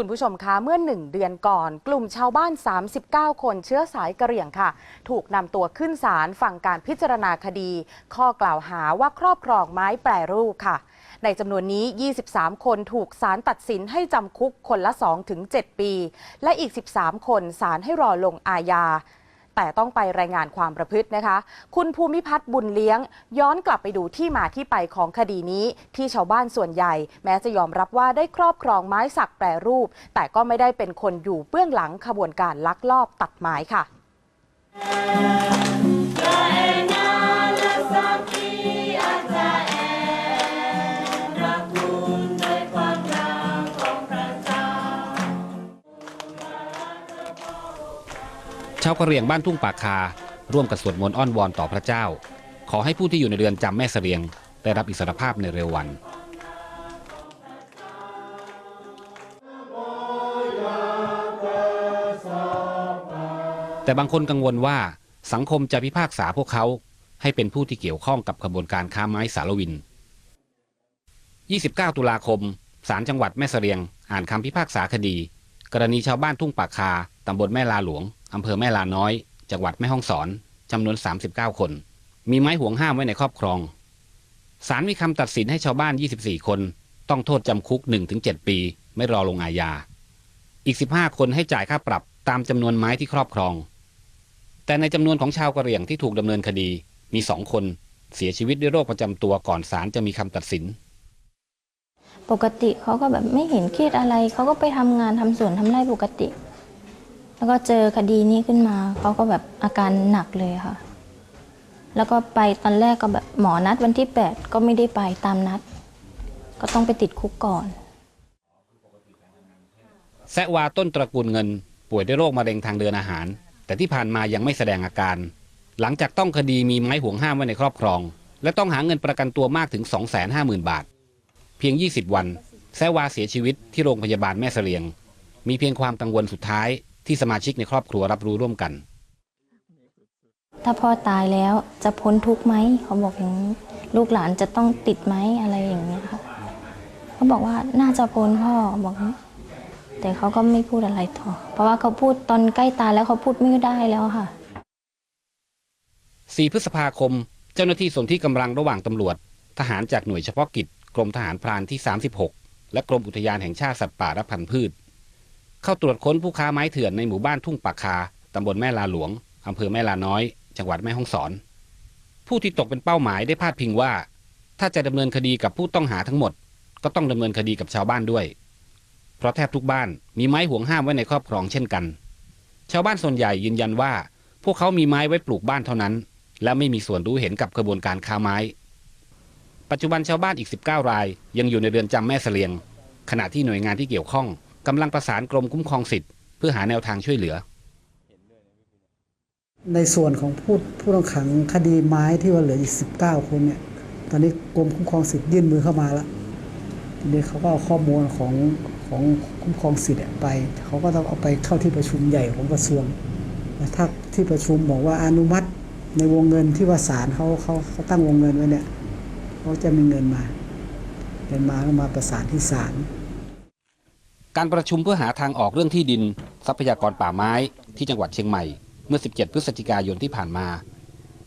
คุณผู้ชมคะเมื่อหนึ่งเดือนก่อน กลุ่มชาวบ้าน 39 คนเชื้อสายกะเหรี่ยงค่ะ ถูกนำตัวขึ้นศาลฟังการพิจารณาคดี ข้อกล่าวหาว่าครอบครองไม้แปรรูปค่ะ ในจำนวนนี้ 23 คนถูกศาลตัดสินให้จำคุกคนละ 2-7 ปี และอีก 13 คนศาลให้รอลงอาญา แต่ต้องไปรายงานความประพฤตินะคะ คุณภูมิพัฒน์บุญเลี้ยง ย้อนกลับไปดูที่มาที่ไปของคดีนี้ ที่ชาวบ้านส่วนใหญ่ แม้จะยอมรับว่าได้ครอบครองไม้สักแปรรูป แต่ก็ไม่ได้เป็นคนอยู่เบื้องหลังขบวนการลักลอบตัดไม้ค่ะ ชาวกะเหรี่ยงบ้านทุ่งปากคา ร่วมกับสวดมนต์อ้อนวอนต่อพระเจ้า ขอให้ผู้ที่อยู่ในเรือนจำแม่เสลียง ได้รับอิสรภาพในเร็ววันแต่บางคนกังวลว่าสังคมจะพิพากษาพวกเขาให้เป็นผู้ที่เกี่ยวข้องกับขบวนการค้าไม้สารวิน 29 ตุลาคม ศาลจังหวัดแม่เสลียง อ่านคำพิพากษาคดี กรณีชาวบ้านทุ่งปากคา ตำบลแม่ลาหลวง อำเภอแม่ลาน้อย จังหวัดแม่ฮ่องสอน จำนวน 39 คน มีไม้ห่วงห้ามไว้ในครอบครอง ศาลมีคำตัดสินให้ชาวบ้าน 24 คน ต้องโทษจำคุก 1-7 ปี ไม่รอลงอาญา อีก 15 คนให้จ่ายค่าปรับตามจำนวนไม้ที่ครอบครอง แต่ในจำนวนของชาวกะเหรี่ยงที่ถูกดำเนินคดี มีสองคน เสียชีวิตด้วยโรคประจำตัวก่อนศาลจะมีคำตัดสิน ปกติเขาก็แบบไม่เห็นเครียดอะไร เขาก็ไปทำงานทำสวนทำไร่ปกติ แล้วก็เจอคดีนี้ขึ้นมา เขาก็แบบอาการหนักเลยค่ะ แล้วก็ไปตอนแรกก็แบบหมอนัดวันที่ 8 ก็ไม่ได้ไปตามนัด ก็ต้องไปติดคุกก่อน แซะวาต้นตระกูลเงิน ป่วยด้วยโรคมะเร็งทางเดินอาหาร แต่ที่ผ่านมายังไม่แสดงอาการ หลังจากต้องคดีมีไม้ห่วงห้ามไว้ในครอบครอง และต้องหาเงินประกันตัวมากถึง 250,000 บาท เพียง 20 วัน แซะวาเสียชีวิตที่โรงพยาบาลแม่เสลียง มีเพียงความกังวลสุดท้ายที่สมาชิกในครอบครัวรับรู้ร่วมกัน ถ้าพ่อตายแล้วจะพ้นทุกข์ไหมเขาบอกอย่างนี้ลูกหลานจะต้องติดไหมอะไรอย่างเงี้ยค่ะเขาบอกว่าน่าจะพ้นพ่อบอกอย่างนี้แต่เขาก็ไม่พูดอะไรต่อ เพราะว่าเขาพูดตอนใกล้ตายแล้วเขาพูดไม่ได้แล้วค่ะ 4 พฤษภาคม เจ้าหน้าที่ส่วนที่กำลังระหว่างตำรวจ ทหารจากหน่วยเฉพาะกิจ กรมทหารพรานที่ 36 และกรมอุทยานแห่งชาติสัตว์ป่าและพันธุ์พืช เข้าตรวจค้นผู้ค้าไม้เถื่อนในหมู่บ้านทุ่งปากคาตำบลแม่ลาหลวงอำเภอแม่ลาน้อย จังหวัดแม่ฮ่องสอน ผู้ที่ตกเป็นเป้าหมายได้พาดพิงว่า ถ้าจะดำเนินคดีกับผู้ต้องหาทั้งหมด ก็ต้องดำเนินคดีกับชาวบ้านด้วย เพราะแทบทุกบ้านมีไม้ห่วงห้ามไว้ในครอบครองเช่นกัน ชาวบ้านส่วนใหญ่ยืนยันว่า พวกเขามีไม้ไว้ปลูกบ้านเท่านั้น และไม่มีส่วนรู้เห็นกับกระบวนการค้าไม้ ปัจจุบันชาวบ้านอีก 19 ราย ยังอยู่ในเรือนจำแม่เสลียง ขณะที่หน่วยงานที่เกี่ยวข้องกำลังประสานกรมคุ้มครองสิทธิ์เพื่อหาแนวทางช่วยเหลือ ในส่วนของผู้ผู้ต้องขังคดีไม้ที่ว่าเหลืออีก 19 คนเนี่ยตอนนี้กรมคุ้มครองสิทธิ์ยื่นมือเข้ามาแล้วทีนี้เขาก็เอาข้อมูลของของคุ้มครองสิทธิ์ไป เขาก็ต้องเอาไปเข้าที่ประชุมใหญ่ของกระทรวงถ้าที่ประชุมบอกว่าอนุมัติในวงเงินที่ว่าศาลเขาเขาเขาตั้งวงเงินไว้เนี่ย เขาจะมีเงินมาเงินมาก็มาประสานที่ศาลการประชุมเพื่อหาทางออกเรื่องที่ดิน ทรัพยากรป่าไม้ที่จังหวัดเชียงใหม่ เมื่อ 17 พฤศจิกายนที่ผ่านมา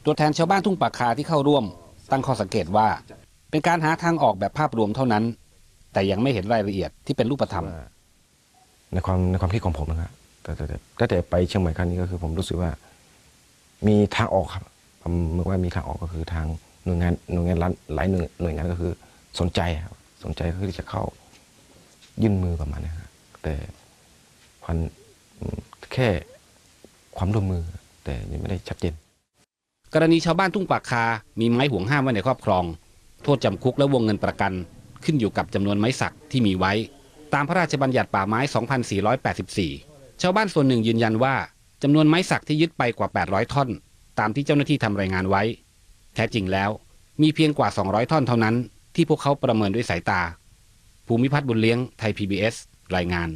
ตัวแทนชาวบ้านทุ่งปากคาที่เข้าร่วม ตั้งข้อสังเกตว่า เป็นการหาทางออกแบบภาพรวมเท่านั้น แต่ยังไม่เห็นรายละเอียดที่เป็นรูปธรรม ในความในความคิดของผมนะครับแต่แต่แต่แต่แต่ไปเชียงใหม่ครั้งนี้ก็คือผมรู้สึกว่า มีทางออกครับผมเมื่อว่ามีทางออกก็คือทาง หน่วยงานหน่วยงานรัฐหลายหน่วยหน่วยงานก็คือสนใจครับสนใจเพื่อจะเข้ายื่นมือประมาณนี้ครับแต่ความแค่ความร่วมมือ แต่ยังไม่ได้ชัดเจน กรณีชาวบ้านทุ่งปากคา มีไม้ห่วงห้ามไว้ในครอบครอง โทษจำคุกและวงเงินประกัน ขึ้นอยู่กับจำนวนไม้สักที่มีไว้ ตามพระราชบัญญัติป่าไม้ 2484 ชาวบ้านส่วนหนึ่งยืนยันว่าจำนวนไม้สักที่ยึดไปกว่า 800 ท่อน ตามที่เจ้าหน้าที่ทำรายงานไว้ ท้จริงแล้ว มีเพียงกว่า 200 ท่อนเท่านั้น ที่พวกเขาประเมินด้วยสายตา ภูมิพัฒน์บุญเลี้ยงไทย PBS รายงาน